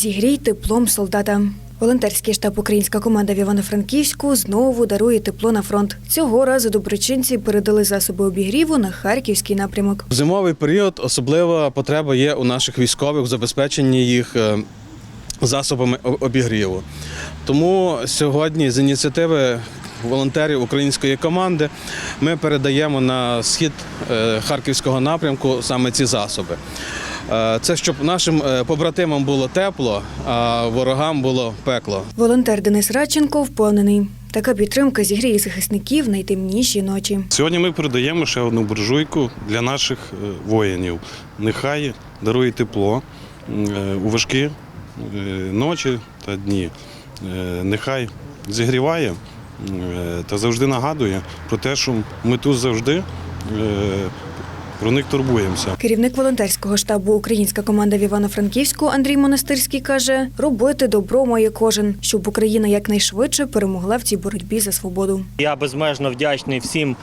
Зігрій теплом солдата. Волонтерський штаб Українська команда в Івано-Франківську знову дарує тепло на фронт. Цього разу доброчинці передали засоби обігріву на харківський напрямок. В зимовий період особлива потреба є у наших військових в забезпеченні їх е, засобами обігріву. Тому сьогодні з ініціативи волонтерів української команди ми передаємо на схід е, харківського напрямку саме ці засоби. Е, Це щоб нашим е, побратимам було тепло, а ворогам було пекло. Волонтер Денис Радченко впевнений, така підтримка зігріє захисників найтемніші ночі. Сьогодні ми передаємо ще одну буржуйку для наших е, воїнів. Нехай дарує тепло у важкі ночі та дні. Нехай зігріває та завжди нагадує про те, що ми тут завжди про них турбуємося. Керівник волонтерського штабу Українська команда в Івано-Франківську Андрій Монастирський каже: робити добро має кожен, щоб Україна якнайшвидше перемогла в цій боротьбі за свободу. Я безмежно вдячний всім,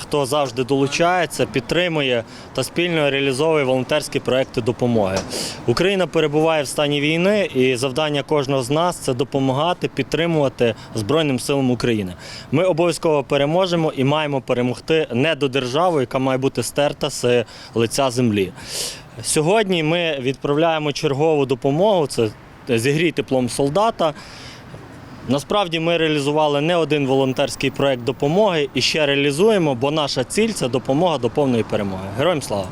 хто завжди долучається, підтримує та спільно реалізовує волонтерські проекти допомоги. Україна перебуває в стані війни, і завдання кожного з нас це допомагати, підтримувати Збройним силам України. Ми обов'язково переможемо і маємо перемогти не до держави, яка має бути стерта з лиця землі. Сьогодні ми відправляємо чергову допомогу. Це зігрій теплом солдата. Насправді ми реалізували не один волонтерський проект допомоги і ще реалізуємо, бо наша ціль це допомога до повної перемоги. Героям слава!